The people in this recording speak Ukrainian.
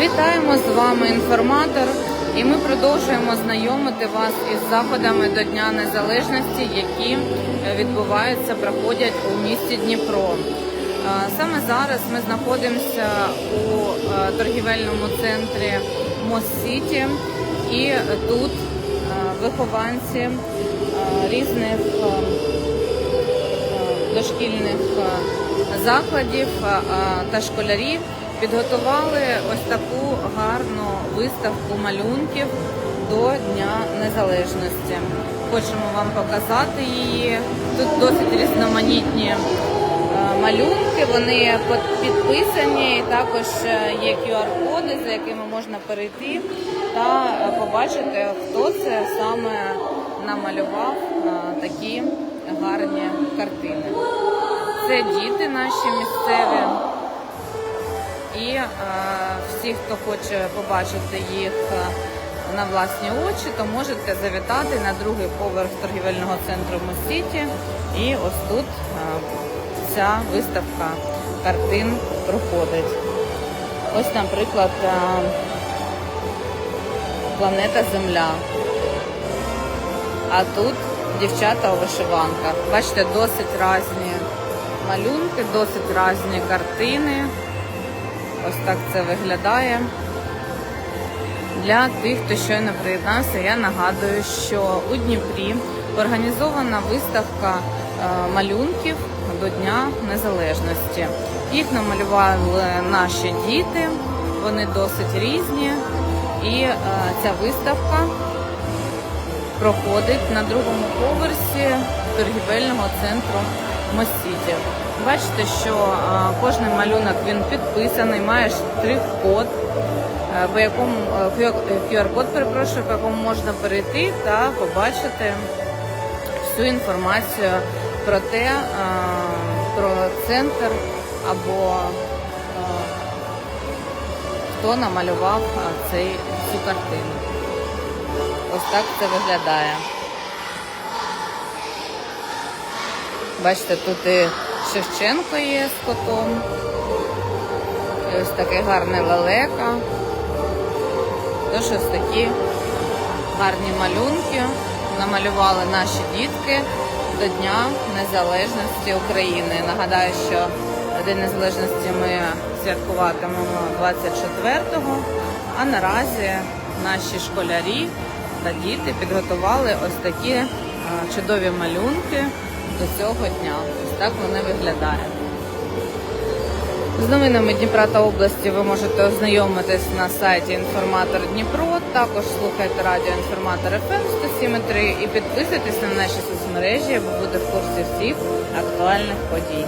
Вітаємо з вами інформатор, і ми продовжуємо знайомити вас із заходами до Дня Незалежності, які е, відбуваються, проходять у місті Дніпро. Е, саме зараз ми знаходимося у е, торгівельному центрі Мос Сіті і тут вихованці різних дошкільних е, закладів е, е, та школярі підготували ось таку гарну виставку малюнків до Дня Незалежності. Хочемо вам показати її. Тут досить різноманітні малюнки, вони підписані, і також є QR-коди, за якими можна перейти та побачити, хто це саме намалював такі гарні картини. Це діти наші місцеві. І е, всі, хто хоче побачити їх е, на власні очі, то можете завітати на другий поверх торгівельного центру Мосіті. І ось тут е, ця виставка картин проходить. Ось, наприклад, е, планета Земля. А тут дівчата у вишиванках. Бачите, досить різні малюнки, досить різні картини. Ось так це виглядає. Для тих, хто щойно приєднався, я нагадую, що у Дніпрі організована виставка е, малюнків до Дня Незалежності. Їх намалювали наші діти, вони досить різні. І е, ця виставка проходить на другому поверсі торгівельного центру Мосіті. Бачите, що кожний малюнок він підписаний, має штрих-код, е, по якому е, QR-код, перепрошую, по якому можна перейти та побачити всю інформацію про те, про центр або хто намалював цей, цю картину. Ось так це виглядає. Бачите, тут і Шевченко є з котом. І ось такий гарний лелека. Тож ось такі гарні малюнки намалювали наші дітки до Дня Незалежності України. Нагадаю, що День Незалежності ми святкуватимемо 24-го, а наразі наші школярі та діти підготували ось такі е, чудові малюнки до цього дня. Ось так вони виглядають. З новинами Дніпра та області ви можете ознайомитись на сайті Інформатор Дніпро. Також слухайте радіо Інформатор ФМ 107.3 і підписуйтесь на наші соцмережі, аби бути в курсі всіх актуальних подій.